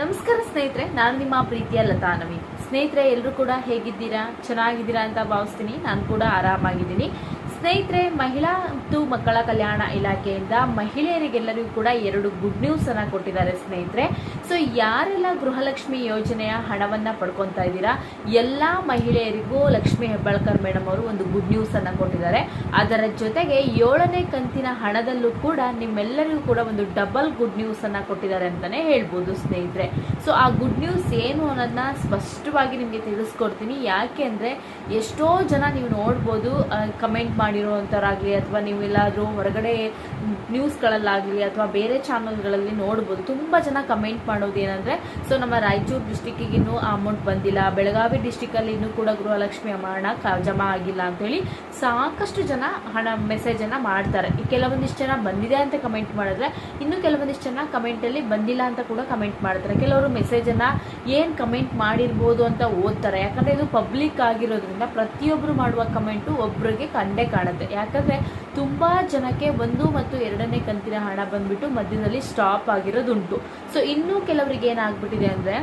ನಮಸ್ಕಾರ ಸ್ನೇಹಿತರೆ, ನಾನು ನಿಮ್ಮ ಪ್ರೀತಿಯ ಲತಾ ನವೀನ್. ಸ್ನೇಹಿತರೆ ಎಲ್ಲರೂ ಕೂಡ ಹೇಗಿದ್ದೀರಾ? ಚೆನ್ನಾಗಿದ್ದೀರಾ ಅಂತ ಭಾವಿಸ್ತೀನಿ. ನಾನು ಕೂಡ ಆರಾಮಾಗಿದ್ದೀನಿ. ಸ್ನೇಹಿತರೆ, ಮಹಿಳಾ ಮತ್ತು ಮಕ್ಕಳ ಕಲ್ಯಾಣ ಇಲಾಖೆಯಿಂದ ಮಹಿಳೆಯರಿಗೆಲ್ಲರಿಗೂ ಕೂಡ ಎರಡು ಗುಡ್ ನ್ಯೂಸ್ ಅನ್ನ ಕೊಟ್ಟಿದ್ದಾರೆ ಸ್ನೇಹಿತರೆ. ಸೊ ಯಾರೆಲ್ಲ ಗೃಹಲಕ್ಷ್ಮಿ ಯೋಜನೆಯ ಹಣವನ್ನು ಪಡ್ಕೊತಾ ಇದ್ದೀರಾ? ಎಲ್ಲ ಮಹಿಳೆಯರಿಗೂ ಲಕ್ಷ್ಮಿ ಹೆಬ್ಬಾಳ್ಕರ್ ಮೇಡಮ್ ಅವರು ಒಂದು ಗುಡ್ ನ್ಯೂಸನ್ನು ಕೊಟ್ಟಿದ್ದಾರೆ. ಅದರ ಜೊತೆಗೆ ಏಳನೇ ಕಂತಿನ ಹಣದಲ್ಲೂ ಕೂಡ ನಿಮ್ಮೆಲ್ಲರಿಗೂ ಕೂಡ ಒಂದು ಡಬಲ್ ಗುಡ್ ನ್ಯೂಸನ್ನು ಕೊಟ್ಟಿದ್ದಾರೆ ಅಂತಾನೆ ಹೇಳ್ಬೋದು ಸ್ನೇಹಿತರೆ. ಸೊ ಆ ಗುಡ್ ನ್ಯೂಸ್ ಏನು ಅನ್ನೋದನ್ನ ಸ್ಪಷ್ಟವಾಗಿ ನಿಮಗೆ ತಿಳಿಸ್ಕೊಡ್ತೀನಿ. ಯಾಕೆ ಅಂದರೆ ಎಷ್ಟೋ ಜನ ನೀವು ನೋಡ್ಬೋದು ಕಮೆಂಟ್ ಮಾಡಿರೋವಂಥವ್ರಾಗಲಿ ಅಥವಾ ನೀವು ಎಲ್ಲಾದರೂ ಹೊರಗಡೆ ನ್ಯೂಸ್ಗಳಲ್ಲಾಗಲಿ ಅಥವಾ ಬೇರೆ ಚಾನಲ್ಗಳಲ್ಲಿ ನೋಡ್ಬೋದು, ತುಂಬ ಜನ ಕಮೆಂಟ್ ಮಾಡೋದು ಏನಂದರೆ ಸೊ ನಮ್ಮ ರಾಯಚೂರು ಡಿಸ್ಟಿಕ್ಕಿಗಿನ್ನೂ ಆ ಅಮೌಂಟ್ ಬಂದಿಲ್ಲ. ಬೆಳಗಾವಿ ಡಿಸ್ಟಿಕಲ್ಲಿ ಇನ್ನೂ ಕೂಡ ಗೃಹಲಕ್ಷ್ಮಿ ಹಣ ಜಮಾ ಆಗಿಲ್ಲ ಅಂತೇಳಿ ಸಾಕಷ್ಟು ಜನ ಹಣ ಮೆಸೇಜನ್ನು ಮಾಡ್ತಾರೆ. ಕೆಲವೊಂದಿಷ್ಟು ಜನ ಬಂದಿದೆ ಅಂತ ಕಮೆಂಟ್ ಮಾಡಿದ್ರೆ, ಇನ್ನು ಕೆಲವೊಂದಿಷ್ಟು ಜನ ಕಮೆಂಟಲ್ಲಿ ಬಂದಿಲ್ಲ ಅಂತ ಕೂಡ ಕಮೆಂಟ್ ಮಾಡ್ತಾರೆ. ಕೆಲವರು ಮೆಸೇಜನ್ನು ಏನು ಕಮೆಂಟ್ ಮಾಡಿರ್ಬೋದು ಅಂತ ಓದ್ತಾರೆ. ಯಾಕಂದರೆ ಇದು ಪಬ್ಲಿಕ್ ಆಗಿರೋದ್ರಿಂದ ಪ್ರತಿಯೊಬ್ಬರು ಮಾಡುವ ಕಮೆಂಟು ಒಬ್ಬರಿಗೆ ಕಂಡೇ ಕಾಣುತ್ತೆ. ಯಾಕಂದರೆ ತುಂಬ ಜನಕ್ಕೆ ಒಂದು ಮತ್ತು ಎರಡನೇ ಕಂತಿನ ಹಣ ಬಂದ್ಬಿಟ್ಟು ಮಧ್ಯದಲ್ಲಿ ಸ್ಟಾಪ್ ಆಗಿರೋದುಂಟು. ಸೊ ಇನ್ನೂ ಕೆಲವರಿಗೆ ಏನಾಗ್ಬಿಟ್ಟಿದೆ ಅಂದರೆ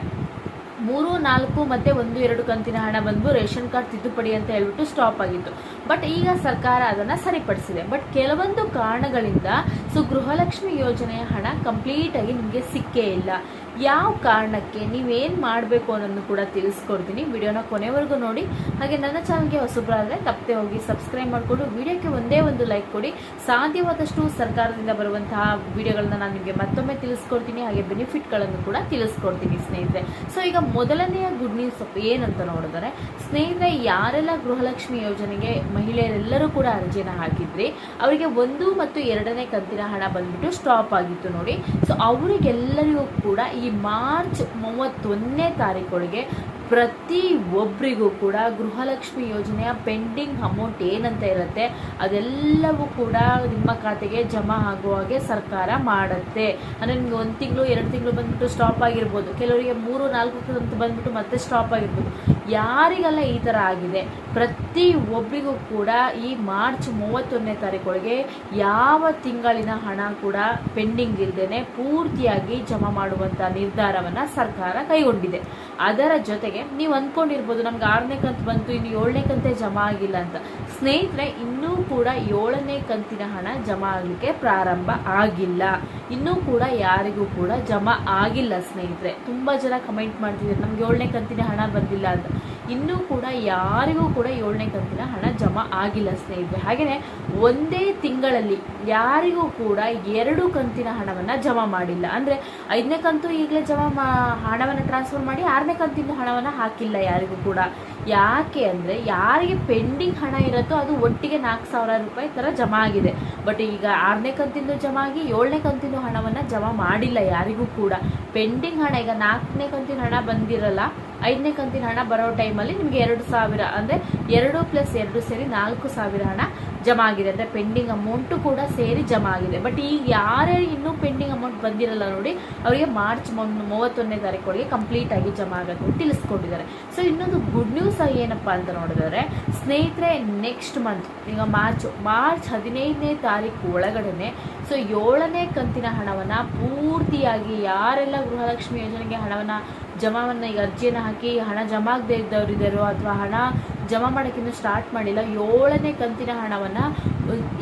ಮೂರು, ನಾಲ್ಕು, ಮತ್ತೆ ಒಂದು, ಎರಡು ಕಂತಿನ ಹಣ ಬಂದು ರೇಷನ್ ಕಾರ್ಡ್ ತಿದ್ದುಪಡಿ ಅಂತ ಹೇಳ್ಬಿಟ್ಟು ಸ್ಟಾಪ್ ಆಗಿತ್ತು. ಬಟ್ ಈಗ ಸರ್ಕಾರ ಅದನ್ನ ಸರಿಪಡಿಸಿದೆ. ಬಟ್ ಕೆಲವೊಂದು ಕಾರಣಗಳಿಂದ ಸೊ ಗೃಹಲಕ್ಷ್ಮಿ ಯೋಜನೆಯ ಹಣ ಕಂಪ್ಲೀಟ್ ಆಗಿ ನಿಮಗೆ ಸಿಕ್ಕೇ ಇಲ್ಲ. ಯಾವ ಕಾರಣಕ್ಕೆ ನೀವೇನು ಮಾಡಬೇಕು ಅನ್ನೋದನ್ನು ಕೂಡ ತಿಳಿಸ್ಕೊಡ್ತೀನಿ. ವಿಡಿಯೋನ ಕೊನೆವರೆಗೂ ನೋಡಿ. ಹಾಗೆ ನನ್ನ ಚಾನಲ್ಗೆ ಹೊಸಬ್ರಾದರೆ ತಪ್ಪದೆ ಹೋಗಿ ಸಬ್ಸ್ಕ್ರೈಬ್ ಮಾಡಿಕೊಂಡು ವಿಡಿಯೋಕ್ಕೆ ಒಂದೇ ಒಂದು ಲೈಕ್ ಕೊಡಿ. ಸಾಧ್ಯವಾದಷ್ಟು ಸರ್ಕಾರದಿಂದ ಬರುವಂತಹ ವಿಡಿಯೋಗಳನ್ನ ನಾನು ನಿಮಗೆ ಮತ್ತೊಮ್ಮೆ ತಿಳಿಸ್ಕೊಡ್ತೀನಿ. ಹಾಗೆ ಬೆನಿಫಿಟ್ಗಳನ್ನು ಕೂಡ ತಿಳಿಸ್ಕೊಡ್ತೀನಿ ಸ್ನೇಹಿತರೆ. ಸೊ ಈಗ ಮೊದಲನೆಯ ಗುಡ್ ನ್ಯೂಸ್ ಏನಂತ ನೋಡಿದರೆ, ಸ್ನೇಹಿತರೆ, ಯಾರೆಲ್ಲ ಗೃಹಲಕ್ಷ್ಮಿ ಯೋಜನೆಗೆ ಮಹಿಳೆಯರೆಲ್ಲರೂ ಕೂಡ ಅರ್ಜಿಯನ್ನು ಹಾಕಿದ್ರಿ, ಅವರಿಗೆ ಒಂದು ಮತ್ತು ಎರಡನೇ ಕಂತಿನ ಹಣ ಬಂದ್ಬಿಟ್ಟು ಸ್ಟಾಪ್ ಆಗಿತ್ತು ನೋಡಿ. ಸೊ ಅವರಿಗೆಲ್ಲರಿಗೂ ಕೂಡ ಮಾರ್ಚ್ ಮೂವತ್ತೊಂದನೇ ತಾರೀಕೊಳಗೆ ಪ್ರತಿ ಒಬ್ಬರಿಗೂ ಕೂಡ ಗೃಹಲಕ್ಷ್ಮಿ ಯೋಜನೆಯ ಪೆಂಡಿಂಗ್ ಅಮೌಂಟ್ ಏನಂತ ಇರುತ್ತೆ, ಅದೆಲ್ಲವೂ ಕೂಡ ನಿಮ್ಮ ಖಾತೆಗೆ ಜಮಾ ಆಗುವ ಹಾಗೆ ಸರ್ಕಾರ ಮಾಡುತ್ತೆ. ಅಂದರೆ ನಿಮಗೆ ಒಂದು ತಿಂಗಳು, ಎರಡು ತಿಂಗಳು ಬಂದ್ಬಿಟ್ಟು ಸ್ಟಾಪ್ ಆಗಿರ್ಬೋದು. ಕೆಲವರಿಗೆ ಮೂರು, ನಾಲ್ಕು ಅಂತ ಬಂದ್ಬಿಟ್ಟು ಮತ್ತೆ ಸ್ಟಾಪ್ ಆಗಿರ್ಬೋದು. ಯಾರಿಗೆಲ್ಲ ಈ ಥರ ಆಗಿದೆ? ಪ್ರತಿ ಒಬ್ಬರಿಗೂ ಕೂಡ ಈ ಮಾರ್ಚ್ ಮೂವತ್ತೊಂದನೇ ತಾರೀಕೊಳಗೆ ಯಾವ ತಿಂಗಳಿನ ಹಣ ಕೂಡ ಪೆಂಡಿಂಗ್ ಇಲ್ಲದೇನೆ ಪೂರ್ತಿಯಾಗಿ ಜಮಾ ಮಾಡುವಂಥ ನಿರ್ಧಾರವನ್ನು ಸರ್ಕಾರ ಕೈಗೊಂಡಿದೆ. ಅದರ ಜೊತೆಗೆ ನೀವು ಅಂದ್ಕೊಂಡಿರ್ಬೋದು, ನಮ್ಗೆ ಆರನೇ ಕಂತು ಬಂತು, ಇನ್ನು ಏಳನೇ ಕಂತೆ ಜಮಾ ಆಗಿಲ್ಲ ಅಂತ. ಸ್ನೇಹಿತರೆ, ಇನ್ನೂ ಕೂಡ ಏಳನೇ ಕಂತಿನ ಹಣ ಜಮಾ ಆಗಲಿಕ್ಕೆ ಪ್ರಾರಂಭ ಆಗಿಲ್ಲ. ಇನ್ನೂ ಕೂಡ ಯಾರಿಗೂ ಕೂಡ ಜಮಾ ಆಗಿಲ್ಲ ಸ್ನೇಹಿತರೆ. ತುಂಬ ಜನ ಕಮೆಂಟ್ ಮಾಡ್ತಿದ್ದಾರೆ, ನಮ್ಗೆ ಏಳನೇ ಕಂತಿನ ಹಣ ಬಂದಿಲ್ಲ ಅಂತ. ಇನ್ನೂ ಕೂಡ ಯಾರಿಗೂ ಕೂಡ ಏಳನೇ ಕಂತಿನ ಹಣ ಜಮಾ ಆಗಿಲ್ಲ ಸ್ನೇಹಿತರೆ. ಹಾಗೆಯೇ ಒಂದೇ ತಿಂಗಳಲ್ಲಿ ಯಾರಿಗೂ ಕೂಡ ಎರಡು ಕಂತಿನ ಹಣವನ್ನು ಜಮಾ ಮಾಡಿಲ್ಲ. ಅಂದರೆ ಐದನೇ ಕಂತು ಈಗಲೇ ಜಮಾ ಮಾ, ಹಣವನ್ನು ಟ್ರಾನ್ಸ್ಫರ್ ಮಾಡಿ ಆರನೇ ಕಂತಿನ ಹಣವನ್ನು ಹಾಕಿಲ್ಲ ಯಾರಿಗೂ ಕೂಡ. ಯಾಕೆ ಅಂದರೆ ಯಾರಿಗೆ ಪೆಂಡಿಂಗ್ ಹಣ ಇರುತ್ತೋ ಅದು ಒಟ್ಟಿಗೆ ನಾಲ್ಕು ಸಾವಿರ ರೂಪಾಯಿ ಥರ ಜಮಾ ಆಗಿದೆ. ಬಟ್ ಈಗ ಆರನೇ ಕಂತಿಂದು ಜಮಾ ಆಗಿ ಏಳನೇ ಕಂತಿನ ಹಣವನ್ನು ಜಮಾ ಮಾಡಿಲ್ಲ ಯಾರಿಗೂ ಕೂಡ. ಪೆಂಡಿಂಗ್ ಹಣ, ಈಗ ನಾಲ್ಕನೇ ಕಂತಿನ ಹಣ ಬಂದಿರಲ್ಲ ಐದನೇ ಕಂತಿನ ಹಣ ಬರೋ ಟೈಮಲ್ಲಿ ನಿಮಗೆ ಎರಡು ಸಾವಿರ ಅಂದರೆ ಎರಡು ಪ್ಲಸ್ ಎರಡು ಸೇರಿ ನಾಲ್ಕು ಸಾವಿರ ಹಣ ಜಮಾ ಆಗಿದೆ ಅಂದರೆ ಪೆಂಡಿಂಗ್ ಅಮೌಂಟು ಕೂಡ ಸೇರಿ ಜಮಾ ಆಗಿದೆ ಬಟ್ ಈಗ ಯಾರೇ ಇನ್ನೂ ಪೆಂಡಿಂಗ್ ಅಮೌಂಟ್ ಬಂದಿರಲ್ಲ ನೋಡಿ, ಅವರಿಗೆ ಮಾರ್ಚ್ ಮೂವತ್ತೊಂದನೇ ತಾರೀಕೊಳಗೆ ಕಂಪ್ಲೀಟ್ ಆಗಿ ಜಮಾ ಅಂತ ತಿಳಿಸ್ಕೊಂಡಿದ್ದಾರೆ. ಸೊ ಇನ್ನೊಂದು ಗುಡ್ ನ್ಯೂಸ್ ಏನಪ್ಪ ಅಂತ ನೋಡಿದ್ರೆ, ಸ್ನೇಹಿತರೆ ನೆಕ್ಸ್ಟ್ ಮಂತ್ ಈಗ ಮಾರ್ಚ್ ಮಾರ್ಚ್ ಹದಿನೈದನೇ ತಾರೀಕು ಒಳಗಡೆ ಸೊ ಏಳನೇ ಕಂತಿನ ಹಣವನ್ನು ಪೂರ್ತಿಯಾಗಿ ಯಾರೆಲ್ಲ ಗೃಹಲಕ್ಷ್ಮಿ ಯೋಜನೆಗೆ ಹಣವನ್ನು, ಜಮಾವನ್ನು ಈಗ ಅರ್ಜಿಯನ್ನು ಹಾಕಿ ಹಣ ಜಮಾ ಆಗದೆ ಇದ್ದವರಿದ್ದಾರೋ ಅಥವಾ ಹಣ ಜಮಾ ಮಾಡೋಕ್ಕಿಂತ ಸ್ಟಾರ್ಟ್ ಮಾಡಿಲ್ಲ. ಏಳನೇ ಕಂತಿನ ಹಣವನ್ನು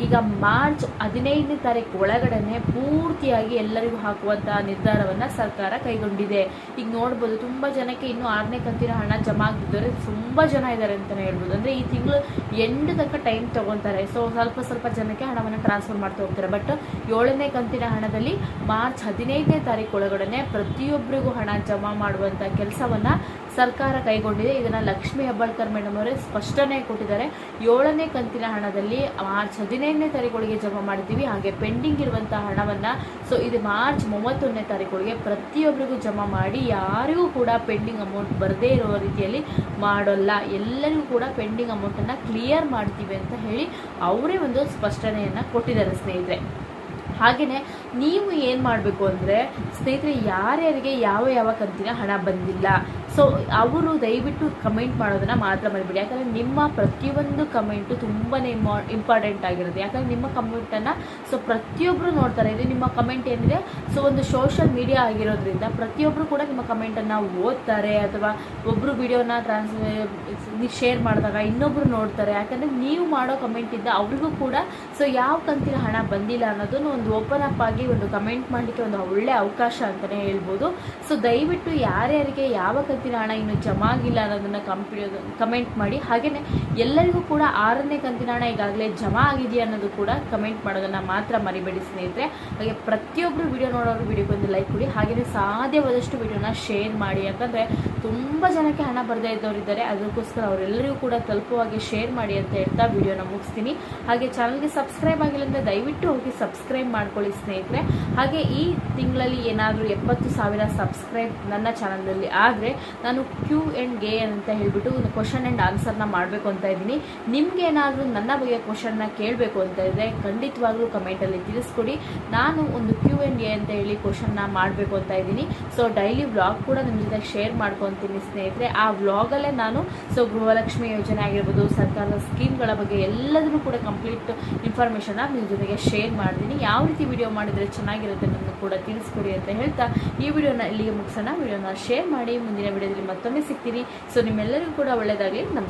ಈಗ ಮಾರ್ಚ್ ಹದಿನೈದನೇ ತಾರೀಕು ಒಳಗಡೆನೆ ಪೂರ್ತಿಯಾಗಿ ಎಲ್ಲರಿಗೂ ಹಾಕುವಂಥ ನಿರ್ಧಾರವನ್ನು ಸರ್ಕಾರ ಕೈಗೊಂಡಿದೆ. ಈಗ ನೋಡ್ಬೋದು ತುಂಬ ಜನಕ್ಕೆ ಇನ್ನು ಆರನೇ ಕಂತಿನ ಹಣ ಜಮಾ ಆಗ್ತಿದ್ದಾರೆ. ತುಂಬ ಜನ ಇದ್ದಾರೆ ಅಂತಲೇ ಹೇಳ್ಬೋದು. ಅಂದರೆ ಈ ತಿಂಗಳು ಎಂಡ್ ತನಕ ಟೈಮ್ ತಗೊಂತಾರೆ. ಸೊ ಸ್ವಲ್ಪ ಸ್ವಲ್ಪ ಜನಕ್ಕೆ ಹಣವನ್ನು ಟ್ರಾನ್ಸ್ಫರ್ ಮಾಡ್ತಾ ಹೋಗ್ತಾರೆ. ಬಟ್ ಏಳನೇ ಕಂತಿನ ಹಣದಲ್ಲಿ ಮಾರ್ಚ್ ಹದಿನೈದನೇ ತಾರೀಕು ಒಳಗಡೆ ಪ್ರತಿಯೊಬ್ಬರಿಗೂ ಹಣ ಜಮಾ ಮಾಡುವಂಥ ಕೆಲಸವನ್ನು ಸರ್ಕಾರ ಕೈಗೊಂಡಿದೆ. ಇದನ್ನು ಲಕ್ಷ್ಮೀ ಹೆಬ್ಬಾಳ್ಕರ್ ಮೇಡಮ್ ಅವರೇ ಸ್ಪಷ್ಟನೆ ಕೊಟ್ಟಿದ್ದಾರೆ. ಏಳನೇ ಕಂತಿನ ಹಣದಲ್ಲಿ ಮಾರ್ಚ್ ಹದಿನೈದನೇ ತಾರೀಕೊಳಗೆ ಜಮಾ ಮಾಡಿದ್ದೀವಿ. ಹಾಗೆ ಪೆಂಡಿಂಗ್ ಇರುವಂಥ ಹಣವನ್ನು ಸೊ ಇದು ಮಾರ್ಚ್ ಮೂವತ್ತೊಂದನೇ ತಾರೀಕೊಳಗೆ ಪ್ರತಿಯೊಬ್ಬರಿಗೂ ಜಮಾ ಮಾಡಿ ಯಾರಿಗೂ ಕೂಡ ಪೆಂಡಿಂಗ್ ಅಮೌಂಟ್ ಬರದೇ ಇರೋ ರೀತಿಯಲ್ಲಿ ಮಾಡೋಲ್ಲ. ಎಲ್ಲರಿಗೂ ಕೂಡ ಪೆಂಡಿಂಗ್ ಅಮೌಂಟನ್ನು ಕ್ಲಿಯರ್ ಮಾಡ್ತೀವಿ ಅಂತ ಹೇಳಿ ಅವರೇ ಒಂದು ಸ್ಪಷ್ಟನೆಯನ್ನು ಕೊಟ್ಟಿದ್ದಾರೆ ಸ್ನೇಹಿತರೆ. ಹಾಗೆಯೇ ನೀವು ಏನು ಮಾಡಬೇಕು ಅಂದರೆ, ಸ್ನೇಹಿತರೆ, ಯಾರ್ಯಾರಿಗೆ ಯಾವ ಯಾವ ಕಂತಿನ ಹಣ ಬಂದಿಲ್ಲ ಸೊ ಅವರು ದಯವಿಟ್ಟು ಕಮೆಂಟ್ ಮಾಡೋದನ್ನು ಮಾತ್ರ ಮಾಡಿಬಿಡಿ ಯಾಕಂದರೆ ನಿಮ್ಮ ಪ್ರತಿಯೊಂದು ಕಮೆಂಟು ತುಂಬಾ ಇಂಪಾರ್ಟೆಂಟ್ ಆಗಿರುತ್ತೆ. ಯಾಕಂದರೆ ನಿಮ್ಮ ಕಮೆಂಟನ್ನು ಸೊ ಪ್ರತಿಯೊಬ್ಬರು ನೋಡ್ತಾರೆ. ಇದು ನಿಮ್ಮ ಕಮೆಂಟ್ ಏನಿದೆ? ಸೊ ಒಂದು ಸೋಷಲ್ ಮೀಡಿಯಾ ಆಗಿರೋದ್ರಿಂದ ಪ್ರತಿಯೊಬ್ಬರು ಕೂಡ ನಿಮ್ಮ ಕಮೆಂಟನ್ನು ಓದ್ತಾರೆ ಅಥವಾ ಒಬ್ಬರು ವಿಡಿಯೋನ ಟ್ರಾನ್ಸ್ ಶೇರ್ ಮಾಡಿದಾಗ ಇನ್ನೊಬ್ಬರು ನೋಡ್ತಾರೆ. ಯಾಕಂದರೆ ನೀವು ಮಾಡೋ ಕಮೆಂಟಿಂದ ಅವ್ರಿಗೂ ಕೂಡ ಸೊ ಯಾವ ಕಂತಿನ ಹಣ ಬಂದಿಲ್ಲ ಅನ್ನೋದನ್ನು ಒಂದು ಓಪನ್ ಅಪ್ ಆಗಿ ಒಂದು ಕಮೆಂಟ್ ಮಾಡಲಿಕ್ಕೆ ಒಂದು ಒಳ್ಳೆ ಅವಕಾಶ ಅಂತಲೇ ಹೇಳ್ಬೋದು. ಸೊ ದಯವಿಟ್ಟು ಯಾರ್ಯಾರಿಗೆ ಯಾವ ಕಂತಿನ ಹಣ ಇನ್ನು ಜಮಾ ಆಗಿಲ್ಲ ಅನ್ನೋದನ್ನು ಕಂಪಿ ಕಮೆಂಟ್ ಮಾಡಿ. ಹಾಗೆಯೇ ಎಲ್ಲರಿಗೂ ಕೂಡ ಆರನೇ ಕಂತಿನ ಹಣ ಈಗಾಗಲೇ ಜಮಾ ಆಗಿದೆಯಾ ಅನ್ನೋದು ಕೂಡ ಕಮೆಂಟ್ ಮಾಡೋದನ್ನು ಮಾತ್ರ ಮರಿಬೇಡಿ ಸ್ನೇಹಿತರೆ. ಹಾಗೆ ಪ್ರತಿಯೊಬ್ಬರು ವಿಡಿಯೋ ನೋಡೋರು ವಿಡಿಯೋಗೆ ಒಂದು ಲೈಕ್ ಕೊಡಿ. ಹಾಗೆಯೇ ಸಾಧ್ಯವಾದಷ್ಟು ವಿಡಿಯೋನ ಶೇರ್ ಮಾಡಿ. ಯಾಕಂದರೆ ತುಂಬ ಜನಕ್ಕೆ ಹಣ ಬರದೇ ಇದ್ದವರಿದ್ದಾರೆ ಅದಕ್ಕೋಸ್ಕರ ಅವರೆಲ್ಲರಿಗೂ ಕೂಡ ತಲುಪುವಾಗೆ ಶೇರ್ ಮಾಡಿ ಅಂತ ಹೇಳ್ತಾ ವಿಡಿಯೋನ ಮುಗಿಸ್ತೀನಿ. ಹಾಗೆ ಚಾನಲ್ಗೆ ಸಬ್ಸ್ಕ್ರೈಬ್ ಆಗಿಲ್ಲ ಅಂದರೆ ದಯವಿಟ್ಟು ಹೋಗಿ ಸಬ್ಸ್ಕ್ರೈಬ್ ಮಾಡ್ಕೊಳ್ಳಿ ಸ್ನೇಹಿತರೆ. ಹಾಗೆ ಈ ತಿಂಗಳಲ್ಲಿ ಏನಾದರೂ ಎಪ್ಪತ್ತು ಸಾವಿರ ಸಬ್ಸ್ಕ್ರೈಬ್ ನನ್ನ ಚಾನಲಲ್ಲಿ ಆದರೆ ನಾನು ಕ್ಯೂ ಆ್ಯಂಡ್ಗೆ ಅಂತ ಹೇಳಿಬಿಟ್ಟು ಒಂದು ಕ್ವಶನ್ ಆ್ಯಂಡ್ ಆನ್ಸರ್ನ ಮಾಡಬೇಕು ಅಂತ ಇದ್ದೀನಿ. ನಿಮ್ಗೆ ಏನಾದರೂ ನನ್ನ ಬಗ್ಗೆ ಕ್ವಶನ್ನ ಕೇಳಬೇಕು ಅಂತ ಇದ್ದರೆ ಖಂಡಿತವಾಗ್ಲೂ ಕಮೆಂಟಲ್ಲಿ ತಿಳಿಸ್ಕೊಡಿ. ನಾನು ಒಂದು ಕ್ಯೂ ಆ್ಯಂಡ್ ಎ ಅಂತ ಹೇಳಿ ಕ್ವಶನ್ನ ಮಾಡಬೇಕು ಅಂತ ಇದ್ದೀನಿ. ಸೊ ಡೈಲಿ ವ್ಲಾಗ್ ಕೂಡ ನಿಮ್ಮ ಜೊತೆ ಶೇರ್ ಮಾಡ್ಕೊತೀನಿ ಸ್ನೇಹಿತರೆ. ಆ ವ್ಲಾಗಲ್ಲೇ ನಾನು ಸೊ ಗೃಹಲಕ್ಷ್ಮಿ ಯೋಜನೆ ಆಗಿರ್ಬೋದು, ಸರ್ಕಾರದ ಸ್ಕೀಮ್ಗಳ ಬಗ್ಗೆ ಎಲ್ಲದನ್ನು ಕೂಡ ಕಂಪ್ಲೀಟ್ ಇನ್ಫಾರ್ಮೇಷನ್ನ ನಿಮ್ಮ ಜೊತೆಗೆ ಶೇರ್ ಮಾಡ್ತೀನಿ. ಯಾವ ರೀತಿ ವಿಡಿಯೋ ಮಾಡಿದರೆ ಚೆನ್ನಾಗಿರುತ್ತೆ ಅನ್ನೋದನ್ನು ಕೂಡ ತಿಳಿಸ್ಕೊಡಿ ಅಂತ ಹೇಳ್ತಾ ಈ ವಿಡಿಯೋನ ಇಲ್ಲಿಗೆ ಮುಗಿಸೋಣ. ವಿಡಿಯೋನ ಶೇರ್ ಮಾಡಿ, ಮುಂದಿನ ವಿಡಿಯೋದಲ್ಲಿ ಮತ್ತೊಮ್ಮೆ ಸಿಗ್ತೀನಿ ಸೊ ನಿಮ್ಮೆಲ್ಲರಿಗೂ ಕೂಡ ಒಳ್ಳೆಯದಾಗಲಿ ನಮಸ್ಕಾರ.